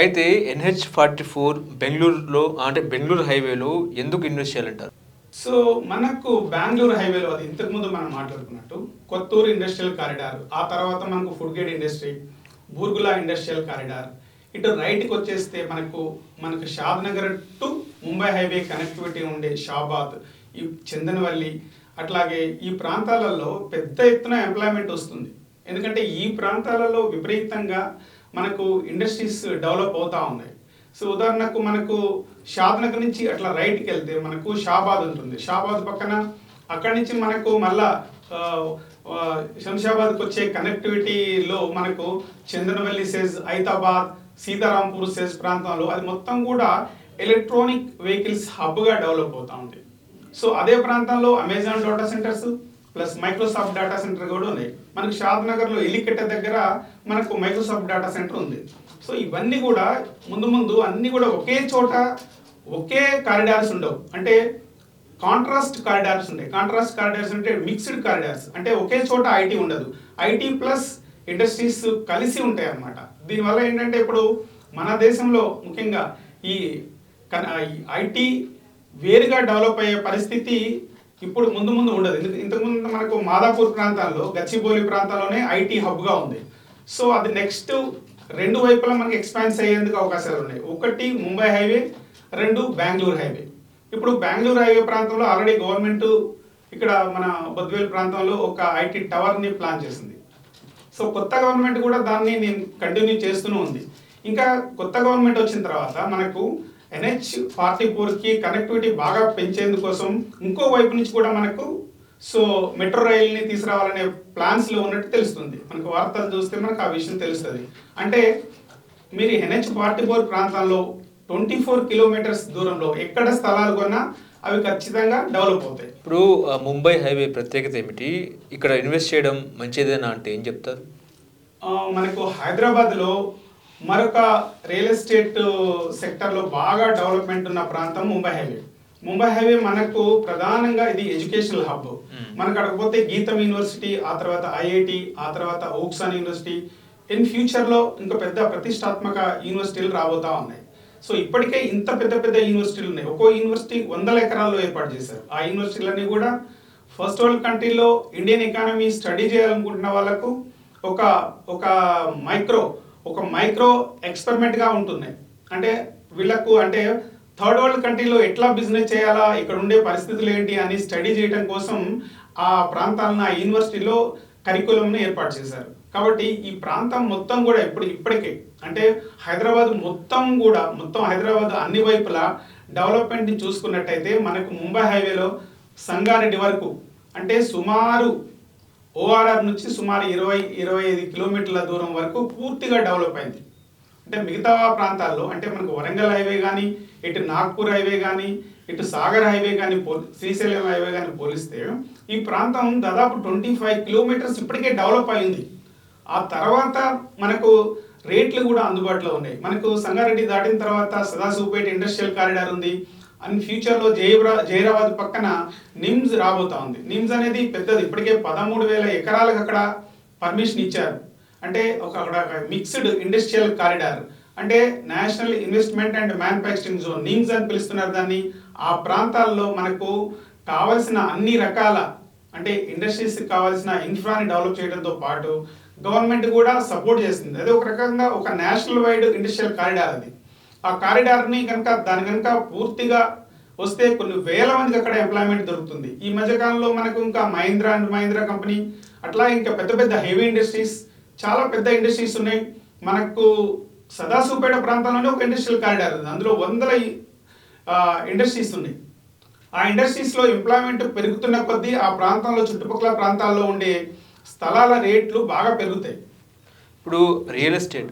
అయితే NH forty four బెంగళూరులో అంటే బెంగళూరు హైవేలో ఎందుకు ఇన్వెస్ట్ చేయాలంటారు? సో మనకు బెంగళూరు హైవేలో అది ఇంతకు ముందు మనం మాట్లాడుకున్నట్టు కొత్తూరు ఇండస్ట్రియల్ కారిడార్ ఆ తర్వాత మనకు food gate industry Burgula industrial corridor ఇటు రైట్కి వచ్చేస్తే మనకు మనకు షాద్ Nagar to Mumbai highway connectivity ఉండే షాబాద్ ఈ చందనవల్లి అట్లాగే ఈ ప్రాంతాలలో పెద్ద ఎత్తున ఎంప్లాయ్మెంట్ వస్తుంది. ఎందుకంటే ఈ ప్రాంతాలలో విపరీతంగా మనకు ఇండస్ట్రీస్ డెవలప్ అవుతా ఉన్నాయి సో ఉదాహరణకు మనకు షాద్నగర్ నుంచి అట్లా రైట్కి వెళ్తే మనకు షాబాద్ ఉంటుంది. షాబాద్ పక్కన అక్కడి నుంచి మనకు మళ్ళా శంషాబాద్కి వచ్చే కనెక్టివిటీలో మనకు చందనవల్లి సెజ్ హైదరాబాద్ సీతారాంపూర్ సెజ్ ప్రాంతంలో అది మొత్తం కూడా ఎలక్ట్రానిక్ వెహికల్స్ హబ్గా డెవలప్ అవుతూ ఉంది. సో అదే ప్రాంతంలో Amazon data centres plus Microsoft data centre కూడా ఉంది. మనకు షాద్ నగర్లో ఎలికెట్ట దగ్గర మనకు మైక్రోసాఫ్ట్ డేటా సెంటర్ ఉంది. సో ఇవన్నీ కూడా ముందు ముందు అన్ని కూడా ఒకే చోట ఒకే కారిడార్స్ ఉండవు. అంటే కాంట్రాస్ట్ కారిడార్స్ ఉంటాయి. కాంట్రాస్ట్ కారిడార్స్ అంటే మిక్స్డ్ కారిడార్స్ అంటే ఒకే చోట ఐటీ ఉండదు. ఐటీ ప్లస్ ఇండస్ట్రీస్ కలిసి ఉంటాయి అన్నమాట. దీనివల్ల ఏంటంటే ఇప్పుడు మన దేశంలో ముఖ్యంగా ఈ ఐటీ వేరుగా డెవలప్ అయ్యే పరిస్థితి ఇప్పుడు ముందు ముందు ఉండదు. ఇంతకుముందు మనకు మాదాపూర్ ప్రాంతాల్లో గచ్చిబౌలి ప్రాంతాల్లోనే ఐటీ హబ్గా ఉంది. సో అది నెక్స్ట్ రెండు వైపులా మనకి ఎక్స్పాన్స్ అయ్యేందుకు అవకాశాలు ఉన్నాయి. ఒకటి ముంబై హైవే రెండు బెంగళూరు హైవే. ఇప్పుడు బెంగళూరు హైవే ప్రాంతంలో ఆల్రెడీ గవర్నమెంట్ ఇక్కడ మన బద్వేల్ ప్రాంతంలో ఒక ఐటీ టవర్ని ప్లాన్ చేసింది. సో కొత్త గవర్నమెంట్ కూడా దాన్ని నేను కంటిన్యూ చేస్తూనే ఉంది. ఇంకా కొత్త గవర్నమెంట్ వచ్చిన తర్వాత మనకు ఎన్హెచ్ ఫార్టీ ఫోర్కి కనెక్టివిటీ బాగా పెంచేందుకోసం ఇంకో వైపు నుంచి కూడా మనకు సో మెట్రో రైల్ని తీసుకురావాలనే ప్లాన్స్లో ఉన్నట్టు తెలుస్తుంది. మనకు వార్తలు చూస్తే మనకు ఆ విషయం తెలుస్తుంది. అంటే మీరు ఎన్హెచ్ ఫార్టీ ఫోర్ ప్రాంతంలో ట్వంటీ ఫోర్ కిలోమీటర్స్ దూరంలో ఎక్కడ స్థలాలు కొన్నా అవి ఖచ్చితంగా డెవలప్ అవుతాయి. ఇప్పుడు ముంబై హైవే ప్రత్యేకత ఏమిటి? ఇక్కడ ఇన్వెస్ట్ చేయడం మంచిదేనా అంటే ఏం చెప్తారు? మనకు హైదరాబాద్లో మరొక రియల్ ఎస్టేట్ సెక్టర్లో బాగా డెవలప్మెంట్ ఉన్న ప్రాంతం ముంబై హైవే. ముంబై హైవే మనకు ప్రధానంగా ఇది ఎడ్యుకేషనల్ హబ్. మనకు అడగపోతే గీతం యూనివర్సిటీ ఆ తర్వాత ఐఐటి ఆ తర్వాత ఓక్సాన్ యూనివర్సిటీ. ఇన్ ఫ్యూచర్లో ఇంకా పెద్ద ప్రతిష్టాత్మక యూనివర్సిటీలు రాబోతా ఉన్నాయి. సో ఇప్పటికే ఇంత పెద్ద పెద్ద యూనివర్సిటీలు ఉన్నాయి. ఒక్కో యూనివర్సిటీ వందల ఎకరాల్లో ఏర్పాటు చేశారు. ఆ యూనివర్సిటీలన్నీ కూడా ఫస్ట్ వరల్డ్ కంట్రీలో ఇండియన్ ఎకానమీ స్టడీ చేయాలనుకుంటున్న వాళ్ళకు ఒక ఒక మైక్రో ఒక మైక్రో ఎక్స్పెరిమెంట్గా ఉంటున్నాయి. అంటే వీళ్ళకు అంటే థర్డ్ వరల్డ్ కంట్రీలో ఎట్లా బిజినెస్ చేయాలా ఇక్కడ ఉండే పరిస్థితులు ఏంటి అని స్టడీ చేయడం కోసం ఆ ప్రాంతాలను ఆ యూనివర్సిటీలో కరికులంను ఏర్పాటు చేశారు. కాబట్టి ఈ ప్రాంతం మొత్తం కూడా ఇప్పుడు ఇప్పటికే అంటే హైదరాబాద్ మొత్తం కూడా మొత్తం హైదరాబాద్ అన్ని వైపులా డెవలప్మెంట్ని చూసుకున్నట్టయితే మనకు ముంబై హైవేలో సంగారెడ్డి వరకు అంటే సుమారు ఓఆర్ఆర్ నుంచి సుమారు ఇరవై ఇరవై ఐదు కిలోమీటర్ల దూరం వరకు పూర్తిగా డెవలప్ అయింది. అంటే మిగతా ప్రాంతాల్లో అంటే మనకు వరంగల్ హైవే కానీ ఇటు నాగ్పూర్ హైవే కానీ ఇటు సాగర్ హైవే కానీ పోలి శ్రీశైలం హైవే కానీ పోలిస్తే ఈ ప్రాంతం దాదాపు ట్వంటీ ఫైవ్ కిలోమీటర్స్ ఇప్పటికే డెవలప్ అయింది. ఆ తర్వాత మనకు రేట్లు కూడా అందుబాటులో ఉన్నాయి. మనకు సంగారెడ్డి దాటిన తర్వాత సదాశివపేట ఇండస్ట్రియల్ కారిడార్ ఉంది. అండ్ ఫ్యూచర్లో జయబ్రా జైరాబాద్ పక్కన నిమ్స్ రాబోతా ఉంది. నిమ్స్ అనేది పెద్దది. ఇప్పటికే పదమూడు వేల ఎకరాలకు అక్కడ పర్మిషన్ ఇచ్చారు. అంటే ఒక అక్కడ మిక్స్డ్ ఇండస్ట్రియల్ కారిడార్ అంటే national investment and manufacturing zone NIMZ అని పిలుస్తున్నారు దాన్ని. ఆ ప్రాంతాల్లో మనకు కావలసిన అన్ని రకాల అంటే ఇండస్ట్రీస్కి కావాల్సిన ఇన్ఫ్రాని డెవలప్ చేయడంతో పాటు గవర్నమెంట్ కూడా సపోర్ట్ చేస్తుంది. అదే ఒక రకంగా ఒక నేషనల్ వైడ్ ఇండస్ట్రియల్ కారిడార్ అది. ఆ కారిడార్ని కనుక దాని కనుక పూర్తిగా వస్తే కొన్ని వేల మందికి అక్కడ ఎంప్లాయ్మెంట్ దొరుకుతుంది. ఈ మధ్యకాలంలో మనకు ఇంకా మహీంద్రా అండ్ మహీంద్రా కంపెనీ అట్లా ఇంకా పెద్ద పెద్ద హెవీ ఇండస్ట్రీస్ చాలా పెద్ద ఇండస్ట్రీస్ ఉన్నాయి. మనకు సదాశివపేట ప్రాంతంలోనే ఒక ఇండస్ట్రియల్ కారిడార్ ఉంది. అందులో వందల ఇండస్ట్రీస్ ఉన్నాయి. ఆ ఇండస్ట్రీస్లో ఎంప్లాయ్మెంట్ పెరుగుతున్న కొద్దీ ఆ ప్రాంతంలో చుట్టుపక్కల ప్రాంతాల్లో ఉండే స్థలాల రేట్లు బాగా పెరుగుతాయి. ఇప్పుడు రియల్ ఎస్టేట్